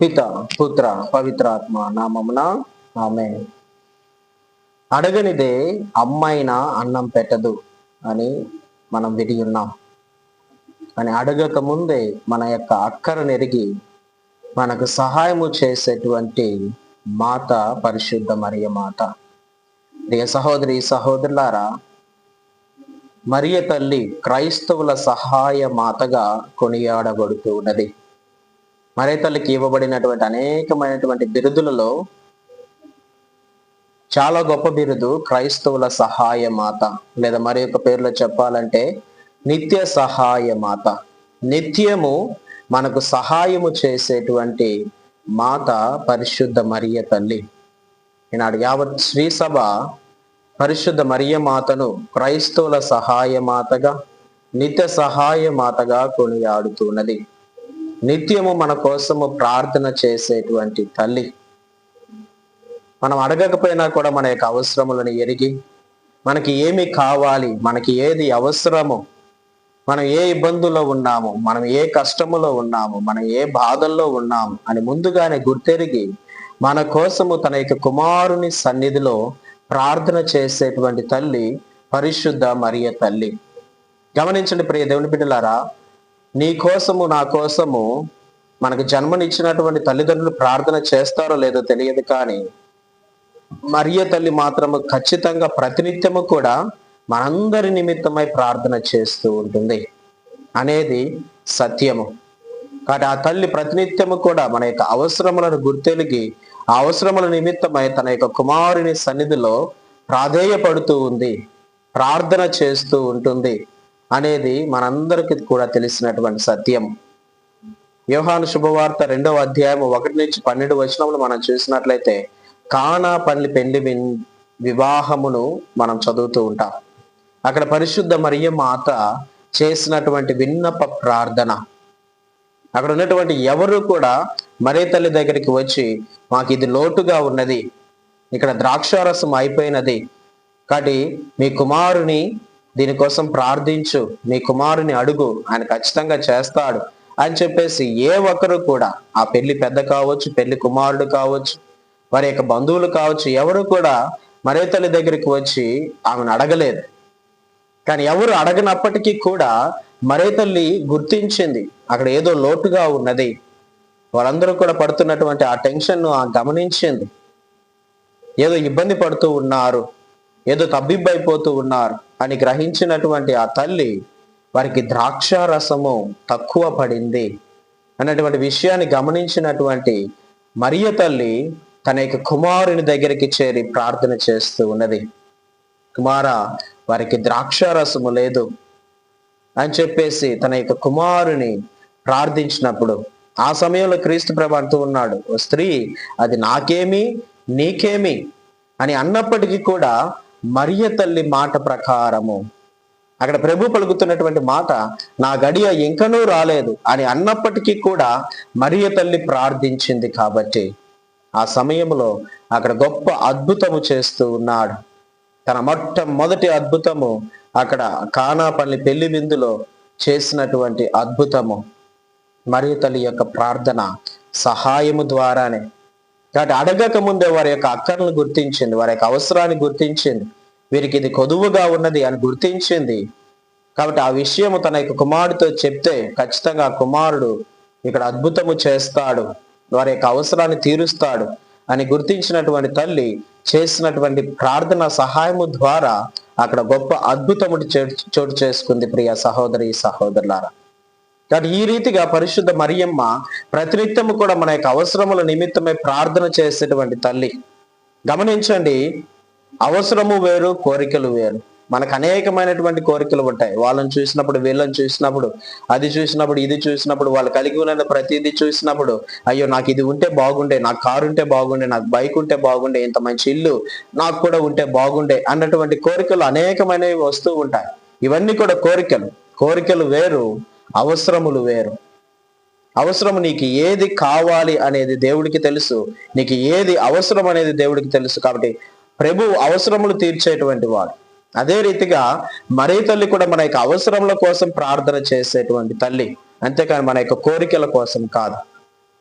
పిత పుత్ర పవిత్రాత్మ నామమున ఆమె అడగనిదే అమ్మైనా అన్నం పెట్టదు అని మనం విని ఉన్నాం. అని అడగక ముందే మన యొక్క అక్కర నెరిగి మనకు సహాయము చేసేటువంటి మాత పరిశుద్ధ మరియ మాత. ప్రియ సహోదరి సహోదరులారా మరియ తల్లి క్రైస్తవుల సహాయ మాతగా కొనియాడబడుతూ ఉన్నది. మరియ తల్లికి ఇవ్వబడినటువంటి అనేకమైనటువంటి బిరుదులలో చాలా గొప్ప బిరుదు క్రైస్తవుల సహాయ మాత లేదా మరి యొక్క పేర్లో చెప్పాలంటే నిత్య సహాయ మాత నిత్యము మనకు సహాయము చేసేటువంటి మాత పరిశుద్ధ మరియ తల్లి. ఈనాడు యావత్ శ్రీ సభ పరిశుద్ధ మరియ మాతను క్రైస్తవుల సహాయ మాతగా నిత్య సహాయ మాతగా కొనియాడుతున్నది. నిత్యము మన కోసము ప్రార్థన చేసేటువంటి తల్లి. మనం అడగకపోయినా కూడా మన యొక్క అవసరములను ఎరిగి మనకి ఏమి కావాలి మనకి ఏది అవసరమో మనం ఏ ఇబ్బందుల్లో ఉన్నాము మనం ఏ కష్టములో ఉన్నాము మనం ఏ బాధల్లో ఉన్నాము అని ముందుగానే గుర్తెరిగి మన కోసము తన యొక్క కుమారుని సన్నిధిలో ప్రార్థన చేసేటువంటి తల్లి పరిశుద్ధ మరియ తల్లి. గమనించండి ప్రియ దేవుని బిడ్డలారా నీ కోసము నా కోసము మనకు జన్మనిచ్చినటువంటి తల్లిదండ్రులు ప్రార్థన చేస్తారో లేదో తెలియదు కానీ మరియ తల్లి మాత్రము ఖచ్చితంగా ప్రతినిత్యము కూడా మనందరి నిమిత్తమై ప్రార్థన చేస్తూ ఉంటుంది. అనేది సత్యము. కాబట్టి ఆ తల్లి ప్రతినిత్యము కూడా మన యొక్క అవసరములను గుర్తెలిగి ఆ అవసరముల నిమిత్తమై తన యొక్క కుమారుని సన్నిధిలో ప్రాధేయపడుతూ ఉంది ప్రార్థన చేస్తూ ఉంటుంది. అనేది మనందరికి కూడా తెలిసినటువంటి సత్యం. వ్యవహాను శుభవార్త రెండవ అధ్యాయం ఒకటి నుంచి పన్నెండు వచనములు మనం చూసినట్లయితే కానా పల్లి పెండి విన్- వివాహమును మనం చదువుతూ ఉంటాం. అక్కడ పరిశుద్ధ మరియ మాత చేసినటువంటి విన్నప ప్రార్థన. అక్కడ ఉన్నటువంటి ఎవరు కూడా మరే తల్లి దగ్గరికి వచ్చి మాకు ఇది లోటుగా ఉన్నది. ఇక్కడ ద్రాక్షారసం అయిపోయినది. కాబట్టి మీ కుమారుని దీనికోసం ప్రార్థించు. మీ కుమారుని అడుగు. ఆయన ఖచ్చితంగా చేస్తాడు అని చెప్పేసి ఏ ఒక్కరు కూడా ఆ పెళ్ళి పెద్ద కావచ్చు పెళ్ళి కుమారుడు కావచ్చు వారి యొక్క బంధువులు కావచ్చు ఎవరు కూడా మరే తల్లి దగ్గరికి వచ్చి ఆమెను అడగలేదు. కానీ ఎవరు అడగనప్పటికీ కూడా మరే తల్లి గుర్తించింది. అక్కడ ఏదో లోటుగా ఉన్నది. వాళ్ళందరూ కూడా పడుతున్నటువంటి ఆ టెన్షన్ను ఆ గమనించింది. ఏదో ఇబ్బంది పడుతూ ఉన్నారు. ఏదో తబ్బిబ్బైపోతూ ఉన్నారు అని గ్రహించినటువంటి ఆ తల్లి వారికి ద్రాక్ష రసము తక్కువ పడింది అన్నటువంటి విషయాన్ని గమనించినటువంటి మరియ తల్లి తన యొక్క కుమారుని దగ్గరికి చేరి ప్రార్థన చేస్తూ ఉన్నది. కుమార వారికి ద్రాక్ష రసము లేదు అని చెప్పేసి తన యొక్క కుమారుని ప్రార్థించినప్పుడు ఆ సమయంలో క్రీస్తు ప్రభు అంటూ ఉన్నాడు "ఓ స్త్రీ అది నాకేమి నీకేమి? అని అన్నప్పటికీ కూడా మరియ తల్లి మాట ప్రకారము. అక్కడ ప్రభు పలుకుతున్నటువంటి మాట నా గడియ ఇంకనూ రాలేదు అని అన్నప్పటికీ కూడా మరియ తల్లి ప్రార్థించింది కాబట్టి ఆ సమయంలో అక్కడ గొప్ప అద్భుతము చేస్తూ ఉన్నాడు. తన మొట్టమొదటి అద్భుతము అక్కడ కానాపల్లి పెళ్ళి విందులో చేసినటువంటి అద్భుతము. మరియు తల్లి యొక్క ప్రార్థన సహాయము ద్వారానే కాబట్టి అడగక ముందే వారి యొక్క అక్కర్లను గుర్తించింది వారి యొక్క అవసరాన్ని గుర్తించింది. వీరికి ఇది కొదువుగా ఉన్నది అని గుర్తించింది. కాబట్టి ఆ విషయము తన యొక్క కుమారుడితో చెప్తే ఖచ్చితంగా ఆ కుమారుడు ఇక్కడ అద్భుతము చేస్తాడు వారి యొక్క అవసరాన్ని తీరుస్తాడు అని గుర్తించినటువంటి తల్లి చేసినటువంటి ప్రార్థన సహాయము ద్వారా అక్కడ గొప్ప అద్భుతముడు చోటు చోటు చేసుకుంది ప్రియ సహోదరి సహోదరులారా. కానీ ఈ రీతిగా పరిశుద్ధ మరియమ్మ ప్రతినిత్యము కూడా మన యొక్క అవసరముల నిమిత్తమే ప్రార్థన చేసేటువంటి తల్లి. గమనించండి అవసరము వేరు కోరికలు వేరు. మనకు అనేకమైనటువంటి కోరికలు ఉంటాయి. వాళ్ళని చూసినప్పుడు వీళ్ళని చూసినప్పుడు అది చూసినప్పుడు ఇది చూసినప్పుడు వాళ్ళు కలిగి ఉన్న ప్రతిదీ చూసినప్పుడు అయ్యో నాకు ఇది ఉంటే బాగుండే నాకు కారు ఉంటే బాగుండే నాకు బైక్ ఉంటే బాగుండే ఇంత మంచి ఇల్లు నాకు కూడా ఉంటే బాగుండే అన్నటువంటి కోరికలు అనేకమైనవి వస్తూ ఉంటాయి. ఇవన్నీ కూడా కోరికలు. కోరికలు వేరు అవసరములు వేరు. అవసరం నీకు ఏది కావాలి అనేది దేవుడికి తెలుసు. నీకు ఏది అవసరం అనేది దేవుడికి తెలుసు కాబట్టి ప్రభు అవసరములు తీర్చేటువంటి వాడు. అదే రీతిగా మరీ తల్లి కూడా మన యొక్క అవసరముల కోసం ప్రార్థన చేసేటువంటి తల్లి. అంతేకాని మన యొక్క కోరికల కోసం కాదు.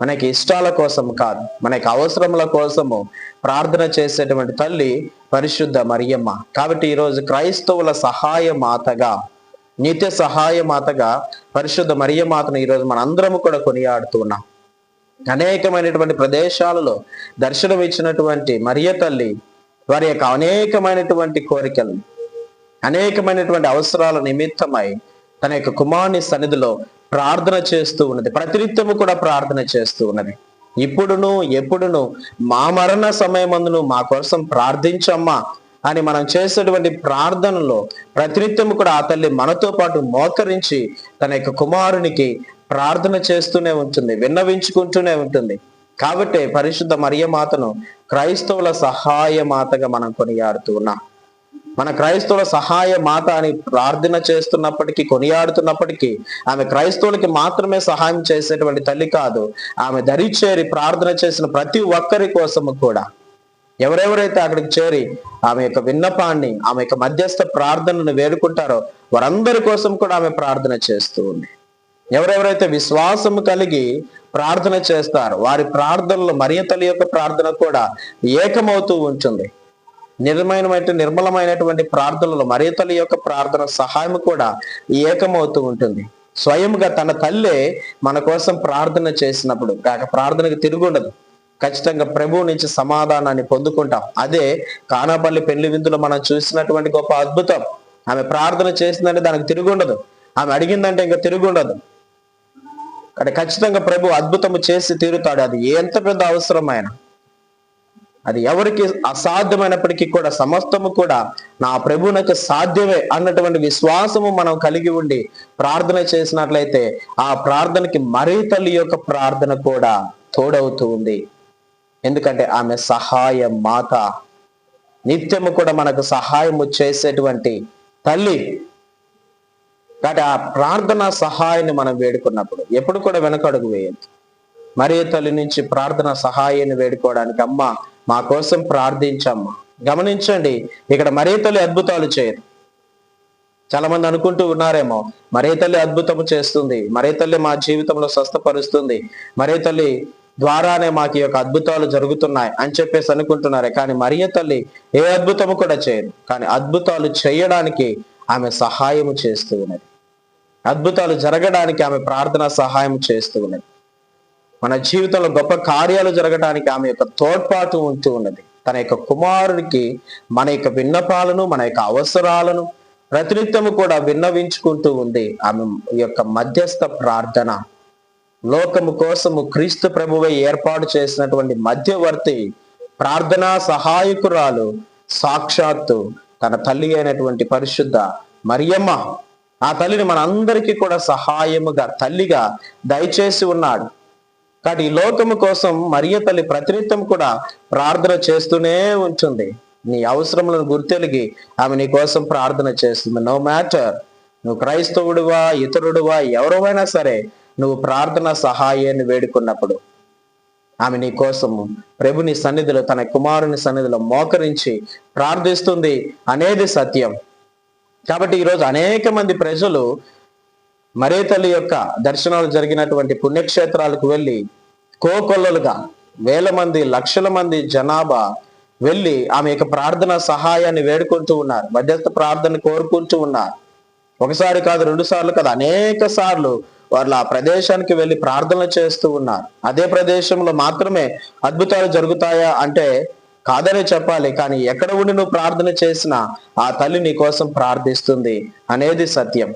మనకి ఇష్టాల కోసం కాదు. మనకి అవసరముల కోసము ప్రార్థన చేసేటువంటి తల్లి పరిశుద్ధ మరియమ్మ. కాబట్టి ఈరోజు క్రైస్తవుల సహాయ మాతగా నిత్య సహాయ మాతగా పరిశుద్ధ మరియమాతను ఈరోజు మనందరము కూడా కొనియాడుతూ ఉన్నాం. అనేకమైనటువంటి ప్రదేశాలలో దర్శనం ఇచ్చినటువంటి మరియ తల్లి వారి యొక్క అనేకమైనటువంటి కోరికలు అనేకమైనటువంటి అవసరాల నిమిత్తమై తన యొక్క కుమారుని సన్నిధిలో ప్రార్థన చేస్తూ ఉన్నది. ప్రతినిత్యము కూడా ప్రార్థన చేస్తూ ఉన్నది. ఇప్పుడును ఎప్పుడును మా మరణ సమయమందును మా కోసం ప్రార్థించమ్మా అని మనం చేసేటువంటి ప్రార్థనలో ప్రతినిత్యం కూడా ఆ తల్లి మనతో పాటు మోకరించి తన యొక్క కుమారునికి ప్రార్థన చేస్తూనే ఉంటుంది విన్నవించుకుంటూనే ఉంటుంది. కాబట్టి పరిశుద్ధ మరియమాతను క్రైస్తవుల సహాయ మాతగా మనం కొనియాడుతూ ఉన్నాం. మన క్రైస్తవుల సహాయ మాత అని ప్రార్థన చేస్తున్నప్పటికీ కొనియాడుతున్నప్పటికీ ఆమె క్రైస్తవులకి మాత్రమే సహాయం చేసేటువంటి తల్లి కాదు ఆమె దరి చేరి ప్రార్థన చేసిన ప్రతి ఒక్కరి కోసము కూడా. ఎవరెవరైతే అక్కడికి చేరి ఆమె యొక్క విన్నపాన్ని ఆమె యొక్క మధ్యస్థ ప్రార్థనను వేడుకుంటారో వారందరి కోసం కూడా ఆమె ప్రార్థన చేస్తూ ఉంది. ఎవరెవరైతే విశ్వాసము కలిగి ప్రార్థన చేస్తారో వారి ప్రార్థనలు మరియ తల్లి యొక్క ప్రార్థన కూడా ఏకమవుతూ ఉంటుంది. నిర్మలమైన నిర్మలమైనటువంటి ప్రార్థనలు మరియ తల్లి యొక్క ప్రార్థన సహాయం కూడా ఏకమవుతూ ఉంటుంది. స్వయంగా తన తల్లే మన కోసం ప్రార్థన చేసినప్పుడు కాక ప్రార్థనకు తిరుగుండదు. ఖచ్చితంగా ప్రభువు నుంచి సమాధానాన్ని పొందుకుంటాం. అదే కానాపల్లి పెళ్ళి విందులో మనం చూసినటువంటి గొప్ప అద్భుతం. ఆమె ప్రార్థన చేసిందంటే దానికి తిరుగుండదు ఆమె అడిగిందంటే ఇంకా తిరుగుండదు అంటే ఖచ్చితంగా ప్రభు అద్భుతము చేసి తీరుతాడు. అది ఎంత పెద్ద అవసరమైన అది ఎవరికి అసాధ్యమైనప్పటికీ కూడా సమస్తము కూడా నా ప్రభువునకు సాధ్యమే అన్నటువంటి విశ్వాసము మనం కలిగి ఉండి ప్రార్థన చేసినట్లయితే ఆ ప్రార్థనకి మరీ తల్లి యొక్క ప్రార్థన కూడా తోడవుతూ ఉంది. ఎందుకంటే ఆమె సహాయ మాత. నిత్యము కూడా మనకు సహాయము చేసేటువంటి తల్లి. కాబట్టి ఆ ప్రార్థన సహాయాన్ని మనం వేడుకున్నప్పుడు ఎప్పుడు కూడా వెనకడుగు వేయద్దు. మరియు తల్లి నుంచి ప్రార్థన సహాయాన్ని వేడుకోవడానికి అమ్మ మా కోసం ప్రార్థించమ్మా. గమనించండి ఇక్కడ మరీ తల్లి అద్భుతాలు చేయదు. చాలా మంది అనుకుంటూ ఉన్నారేమో మరే తల్లి అద్భుతము చేస్తుంది. మరే తల్లి మా జీవితంలో స్వస్థపరుస్తుంది. మరే తల్లి ద్వారానే మాకు ఈ యొక్క అద్భుతాలు జరుగుతున్నాయి అని చెప్పేసి అనుకుంటున్నారే. కానీ మరియ తల్లి ఏ అద్భుతము కూడా చేయదు. కానీ అద్భుతాలు చేయడానికి ఆమె సహాయము చేస్తూ ఉన్నది. అద్భుతాలు జరగడానికి ఆమె ప్రార్థన సహాయం చేస్తూ ఉన్నది. మన జీవితంలో గొప్ప కార్యాలు జరగడానికి ఆమె యొక్క తోడ్పాటు ఉంటూ ఉన్నది. తన యొక్క కుమారుడికి మన యొక్క విన్నపాలను మన యొక్క అవసరాలను ప్రతినిత్యము కూడా విన్నవించుకుంటూ ఉంది ఆమె యొక్క మధ్యస్థ ప్రార్థన లోకము కోసము క్రీస్తు ప్రభువే ఏర్పాటు చేసినటువంటి మధ్యవర్తి ప్రార్థనా సహాయకురాలు సాక్షాత్తు తన తల్లి అయినటువంటి పరిశుద్ధ మరియమ్మ. ఆ తల్లిని మనందరికీ కూడా సహాయముగా తల్లిగా దయచేసి ఉన్నాడు. కాబట్టి ఈ లోకము కోసం మరియ తల్లి ప్రతినిత్యం కూడా ప్రార్థన చేస్తూనే ఉంటుంది. నీ అవసరములను గుర్తెలిగి ఆమె నీ కోసం ప్రార్థన చేస్తుంది. నో మ్యాటర్ నువ్వు క్రైస్తవుడువా ఇతరుడువా ఎవరైనా సరే నువ్వు ప్రార్థన సహాయాన్ని వేడుకున్నప్పుడు ఆమె నీ కోసము ప్రభుని సన్నిధిలో తన కుమారుని సన్నిధిలో మోకరించి ప్రార్థిస్తుంది. అనేది సత్యం. కాబట్టి ఈరోజు అనేక మంది ప్రజలు మరే తల్లి యొక్క దర్శనాలు జరిగినటువంటి పుణ్యక్షేత్రాలకు వెళ్ళి కోకొల్లలుగా వేల మంది లక్షల మంది జనాభా వెళ్ళి ఆమె యొక్క ప్రార్థన సహాయాన్ని వేడుకుంటూ ఉన్నారు. మధ్యస్థ ప్రార్థన కోరుకుంటూ ఉన్నారు. ఒకసారి కాదు రెండు సార్లు కాదు అనేక సార్లు వాళ్ళు ఆ ప్రదేశానికి వెళ్ళి ప్రార్థనలు చేస్తూ ఉన్నారు. అదే ప్రదేశంలో మాత్రమే అద్భుతాలు జరుగుతాయా అంటే కాదనే చెప్పాలి కానీ ఎక్కడ ఉండి నువ్వు ప్రార్థన చేసినా ఆ తల్లి నీ కోసం ప్రార్థిస్తుంది అనేది సత్యం.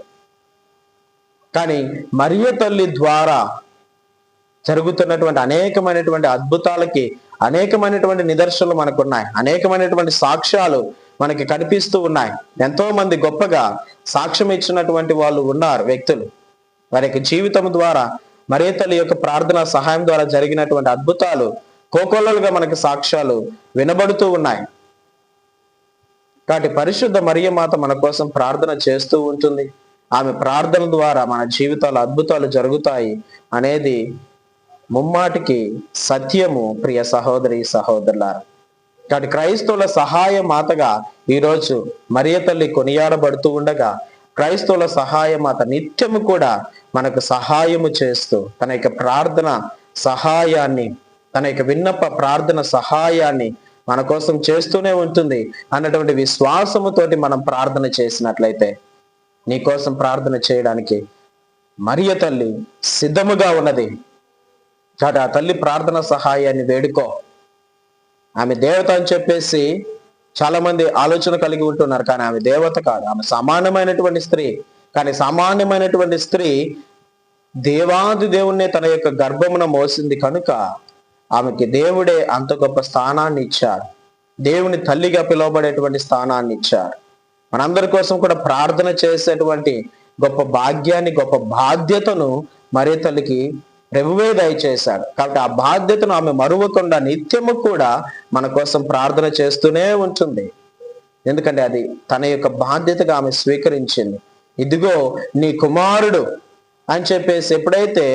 కానీ మరియ తల్లి ద్వారా జరుగుతున్నటువంటి అనేకమైనటువంటి అద్భుతాలకి అనేకమైనటువంటి నిదర్శనలు మనకు ఉన్నాయి అనేకమైనటువంటి సాక్ష్యాలు మనకి కనిపిస్తూ ఉన్నాయి. ఎంతో మంది గొప్పగా సాక్ష్యం ఇచ్చినటువంటి వాళ్ళు ఉన్నారు వ్యక్తులు. వారి యొక్క జీవితం ద్వారా మరే తల్లి యొక్క ప్రార్థన సహాయం ద్వారా జరిగినటువంటి అద్భుతాలు కోకొల్లలుగా మనకి సాక్ష్యాలు వినబడుతూ ఉన్నాయి. కాబట్టి పరిశుద్ధ మరియమాత మన కోసం ప్రార్థన చేస్తూ ఉంటుంది. ఆమె ప్రార్థన ద్వారా మన జీవితాలు అద్భుతాలు జరుగుతాయి అనేది ముమ్మాటికి సత్యము ప్రియ సహోదరి సహోదరులారు. కాబట్టి క్రైస్తవుల సహాయ మాతగా ఈరోజు మరియ తల్లి కొనియాడబడుతూ ఉండగా క్రైస్తవుల సహాయ మాత నిత్యము కూడా మనకు సహాయము చేస్తూ తన యొక్క ప్రార్థన సహాయాన్ని తన యొక్క విన్నప ప్రార్థన సహాయాన్ని మన కోసం చేస్తూనే ఉంటుంది అన్నటువంటి విశ్వాసముతోటి మనం ప్రార్థన చేసినట్లయితే నీ కోసం ప్రార్థన చేయడానికి మరియ తల్లి సిద్ధముగా ఉన్నది. కాబట్టి ఆ తల్లి ప్రార్థన సహాయాన్ని వేడుకో. ఆమె దేవత అని చెప్పేసి చాలా మంది ఆలోచన కలిగి ఉంటున్నారు. కానీ ఆమె దేవత కాదు. ఆమె సమానమైనటువంటి స్త్రీ. కానీ సామాన్యమైనటువంటి స్త్రీ దేవాది దేవుణ్ణి తన యొక్క గర్భమున మోసింది కనుక ఆమెకి దేవుడే అంత గొప్ప స్థానాన్ని ఇచ్చాడు. దేవుని తల్లిగా పిలువబడేటువంటి స్థానాన్ని ఇచ్చాడు. మనందరి కోసం కూడా ప్రార్థన చేసేటువంటి గొప్ప భాగ్యాన్ని గొప్ప బాధ్యతను మరే తల్లికి ప్రభువే దయచేశాడు. కాబట్టి ఆ బాధ్యతను ఆమె మరువకుండా నిత్యము కూడా మన కోసం ప్రార్థన చేస్తూనే ఉంటుంది. ఎందుకంటే అది తన యొక్క బాధ్యతగా ఆమె స్వీకరించింది. ఇదిగో నీ కుమారుడు అని చెప్పేసి ఎప్పుడైతే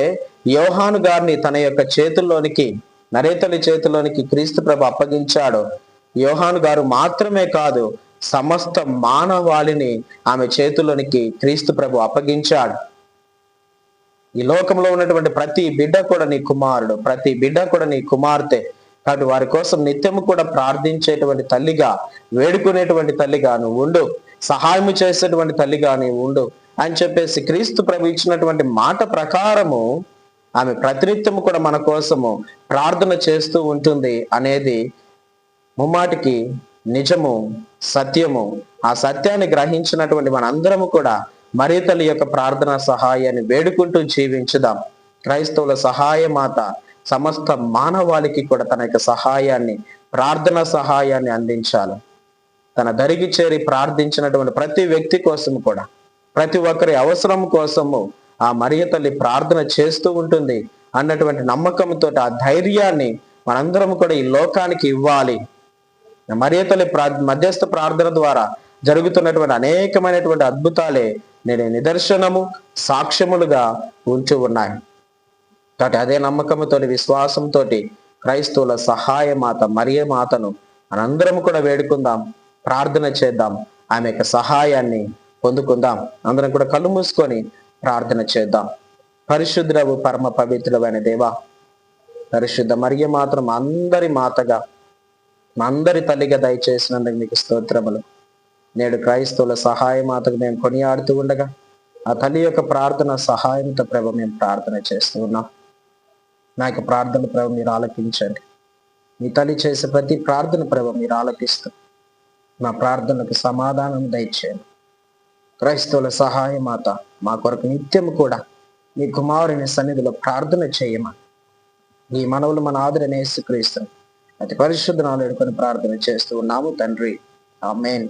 యోహాను గారిని తన యొక్క చేతుల్లోనికి నరేతలి చేతిలోనికి క్రీస్తు ప్రభు అప్పగించాడో యోహాను గారు మాత్రమే కాదు సమస్త మానవాళిని ఆమె చేతుల్లోనికి క్రీస్తు ప్రభు అప్పగించాడు. ఈ లోకంలో ఉన్నటువంటి ప్రతి బిడ్డ కూడా నీ కుమారుడు ప్రతి బిడ్డ కూడా నీ కుమార్తె. కాబట్టి వారి కోసం నిత్యము కూడా ప్రార్థించేటువంటి తల్లిగా వేడుకునేటువంటి తల్లిగా నువ్వు ఉండు. సహాయం చేసేటువంటి తల్లిగా నీవు ఉండు అని చెప్పేసి క్రీస్తు ప్రభు ఇచ్చినటువంటి మాట ప్రకారము ఆమె ప్రతినిత్యము కూడా మన కోసము ప్రార్థన చేస్తూ ఉంటుంది అనేది ముమ్మాటికి నిజము సత్యము. ఆ సత్యాన్ని గ్రహించినటువంటి మనందరము కూడా మరీ తల్లి యొక్క ప్రార్థన సహాయాన్ని వేడుకుంటూ జీవించుదాం. క్రైస్తవుల సహాయ మాత సమస్త మానవాళికి కూడా తన యొక్క సహాయాన్ని ప్రార్థన సహాయాన్ని అందించాలి. తన దరికి చేరి ప్రార్థించినటువంటి ప్రతి వ్యక్తి కోసము కూడా ప్రతి ఒక్కరి అవసరం కోసము ఆ మరియ తల్లి ప్రార్థన చేస్తూ ఉంటుంది అన్నటువంటి నమ్మకంతో ఆ ధైర్యాన్ని మనందరం కూడా ఈ లోకానికి ఇవ్వాలి. మరియ తల్లి ప్రా మధ్యస్థ ప్రార్థన ద్వారా జరుగుతున్నటువంటి అనేకమైనటువంటి అద్భుతాలే నేను నిదర్శనము సాక్ష్యములుగా ఉంచి ఉన్నాయి. కాబట్టి అదే నమ్మకంతో విశ్వాసంతో క్రైస్తవుల సహాయ మాత మరియ మాతను మనందరం కూడా వేడుకుందాం. ప్రార్థన చేద్దాం. ఆమె యొక్క సహాయాన్ని పొందుకుందాం. అందరం కూడా కళ్ళు మూసుకొని ప్రార్థన చేద్దాం. పరిశుద్ధుడవు పరమ పవిత్రుడమైన దేవా పరిశుద్ధ మరియ మాత్రం అందరి మాతగా అందరి తల్లిగా దయచేసినందుకు మీకు స్తోత్రములు. నేడు క్రైస్తవుల సహాయ మాతకు మేము కొనియాడుతూ ఉండగా ఆ తల్లి యొక్క ప్రార్థన సహాయంతో ప్రభు మేము ప్రార్థన చేస్తూ ఉన్నాం. నా యొక్క ప్రార్థన ప్రభు మీరు ఆలకించండి. మీ తల్లి చేసే ప్రతి ప్రార్థన ప్రభు మీరు ఆలకిస్తూ మా ప్రార్థనకు సమాధానం దయచేయండి. క్రైస్తవుల సహాయ మాత మా కొరకు నిత్యం కూడా మీ కుమారుని సన్నిధిలో ప్రార్థన చేయమని. నీ మనవులు మన ఆదరణ యేసుక్రీస్తు. అతి పరిశుద్ధ నాలు ప్రార్థన చేస్తూ ఉన్నాము తండ్రి. ఆమెన్.